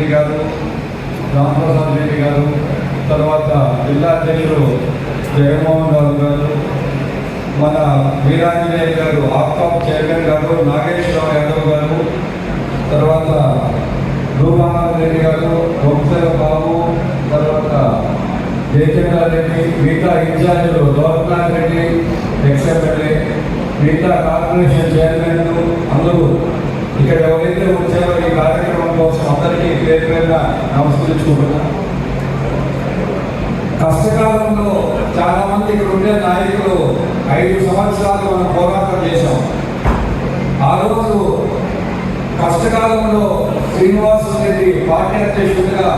రెడ్డి గారు రామప్రసాద్ రెడ్డి గారు తర్వాత జిల్లా అధ్యక్షుడు జగన్మోహన్ రావు గారు మన వీరాంజనేయ గారు ఆప్కాప్ చైర్మన్ గారు నాగేశ్వరరావు యాదవ్ గారు తర్వాత రూపానంద రెడ్డి గారు వంశల బాబు తర్వాత జయచంద్రారెడ్డి మిగతా ఇన్ఛార్జీలు గౌరవనాథ్ రెడ్డి ఎక్స్ మిగతా కార్పొరేషన్ చైర్మన్ అందరూ ఇక్కడ ఎవరైతే వచ్చారో ఈ కార్యక్రమం పేరున కష్టకాలంలో చాలా మంది ఇక్కడ ఉండే నాయకులు ఐదు సంవత్సరాలు మనం పోరాటం చేశాం. ఆ రోజు కష్టకాలంలో శ్రీనివాస రెడ్డి పార్టీ అధ్యక్షుడిగా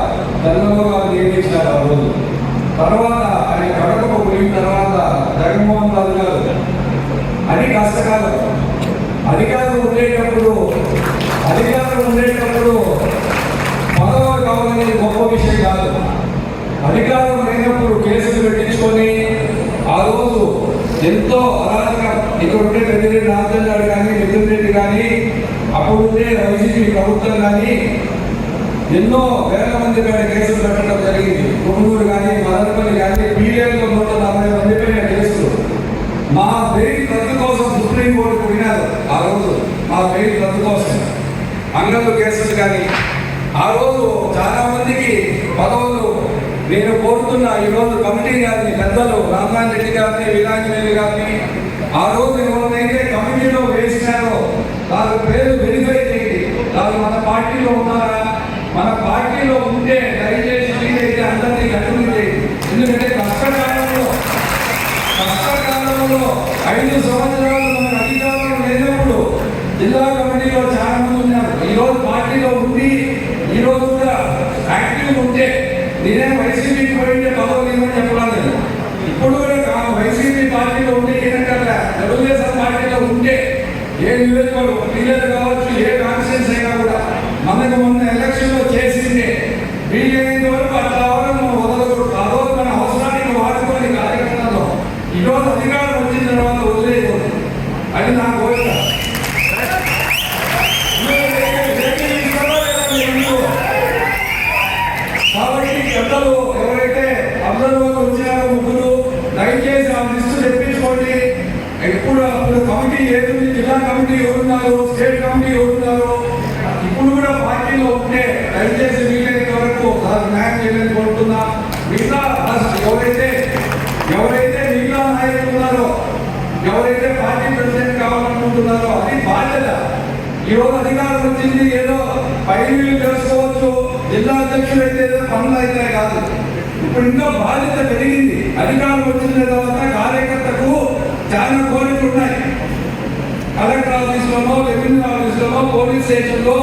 చంద్రబాబు గారు నియమించారు ఆ రోజు. తర్వాత ఆయన కడపకు పోయిన తర్వాత జగన్మోహన్ రాజు గారు. అది కష్టకాలం. అధికారం విషయం కాదు. అధికారం లేనప్పుడు కేసులు పెట్టించుకొని ఆ రోజు ఎంతో అరాచకం ఇక్కడ ఉండే పెద్దిరెడ్డి రాజన్ గారు కానీ మిథున్ రెడ్డి కానీ అప్పుడు ఉండే వైసీపీ ప్రభుత్వం కానీ ఎన్నో వేల మంది పైన కేసులు పెట్టడం జరిగింది. కొనుగోలు కానీ మదనపల్లి కానీ పీడియాలో నూట నలభై మంది పైన కేసులు. మా బెయిల్ రద్దు కోసం సుప్రీంకోర్టుకు వినారు ఆ రోజు. మా బెయిల్ రద్దు కోసం. అంగళ్ళు కేసులు కానీ. ఆ రోజు చాలా మందికి పదవులు నేను కోరుతున్న ఈ రోజు కమిటీ గారిని పెద్దలు రామనాథ్ రెడ్డి గారిని వీరాంజనేయులు గారిని ఆ రోజు ఎవరైతే కమిటీలో వేసినారో వాళ్ళ పేరు వెరిఫై చేయండి. వాళ్ళు మన పార్టీలో ఉన్నారా? మన పార్టీలో ఉంటే దయచేసి మీరైతే అందరినీ కంటిన్యూ చేయండి. ఎందుకంటే కష్టకాలంలో కష్టకాలంలో ఐదు సంవత్సరాలు మన అధికారంలో లేనప్పుడు జిల్లా కమిటీలో చాలా మంది ఉన్నారు ఈ రోజు పార్టీలో ఉండి ఈ రోజు కూడా యాక్టివ్ ఉంటే నేనే వైసీపీకి పోయింటే పదవులు ఇవ్వని చెప్పడం లేదు ఇప్పుడు కూడా వైసీపీ పార్టీలో ఉంటే ఏనంటారా తెలుగుదేశం పార్టీలో ఉంటే ఏ నియోజకవర్గం పిల్లలు కావచ్చు ఏ కాన్స్టిట్యూన్స్ అయినా కూడా మనకు మొన్న ఎలక్షన్లో చేసిందే. వీలైనంత వరకు అట్లా అవడం వదలకూడదు. ఆ రోజు మన అవసరానికి వాడుకొని కార్యక్రమంలో ఈరోజు అధికారం వచ్చిన తర్వాత వదిలేయకూడదు. అది నా కోరిక. కాబట్టి ఎవరైతే అందరూ వచ్చినారో ముగ్గురు దయచేసి ఆ లిస్టు తెప్పించుకోండి. ఎప్పుడు అప్పుడు కమిటీ ఏది జిల్లా కమిటీ ఎవరున్నారు స్టేట్ కమిటీ ఎవరున్నారు ఇప్పుడు కూడా పార్టీలో ఉంటే దయచేసి వీలైనంత వరకు నాకు న్యాయం చేయాలని కోరుతున్నా. మిగతా ఎవరైతే ఎవరైతే మిగతా నాయకులు ఉన్నారో ఎవరైతే పార్టీ ప్రెసిడెంట్ కావాలనుకుంటున్నారో అది బాధ్యత. ఈ రోజు అధికారం వచ్చింది ఏదో పైన తెలుసుకోవచ్చు జిల్లా అధ్యక్షులు అయితే ఏదో పనులు అయితే కాదు. ఇప్పుడు ఇంకా బాధ్యత పెరిగింది. అధికారం వచ్చిన తర్వాత కార్యకర్తకు చాలా కోరికలు ఉన్నాయి. కలెక్టర్ ఆఫీసులలో రెవెన్యూ ఆఫీసులలో పోలీస్ స్టేషన్లో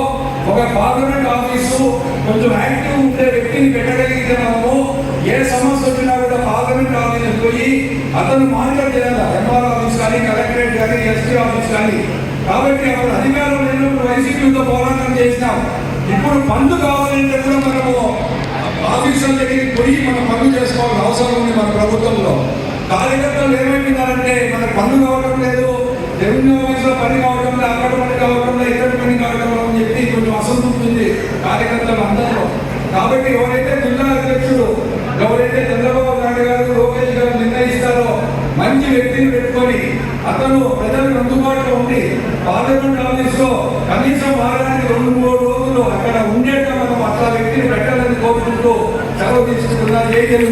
ఒక పార్లమెంట్ ఆఫీసు కొంచెం యాక్టివ్ ఉండే వ్యక్తిని పెట్టగలిగితే మనము ఏ సమస్య వచ్చినా కూడా పార్లమెంట్ ఆఫీస్కి పోయి అతను మానిటర్ చేయాలి? ఎంఆర్ ఆఫీస్ కానీ కలెక్టరేట్ కానీ ఎస్పీ ఆఫీస్ కానీ. కాబట్టి అప్పుడు అధికారం వైసీపీతో పోరాటం చేసినాం. ఇప్పుడు పన్ను కావాలంటే కూడా మనము ఆఫీసుల దగ్గరికి పోయి మనం పనులు చేసుకోవాల్సిన అవసరం ఉంది మన ప్రభుత్వంలో. కార్యకర్తలు ఏమైపోయినారంటే మనకు పన్ను కావడం లేదు రెవెన్యూ ఆఫీస్లో పని కావడం లేదు అక్కడ పని కావడం లేదు ఇక్కడ పని కావడం అని చెప్పి కొంచెం అసంతృప్తి ఉంది కార్యకర్తలు అందరిలో. కాబట్టి ఎవరైతే జిల్లా అధ్యక్షుడు ఎవరైతే చంద్రబాబు నాయుడు గారు లోకేష్ గారు నిర్ణయిస్తారో మంచి వ్యక్తిని పెట్టుకొని అతను ప్రజలకు అందుబాటులో ఉండి పార్లమెంట్ ఆఫీస్లో కనీసం ఆరు రోజులు అక్కడ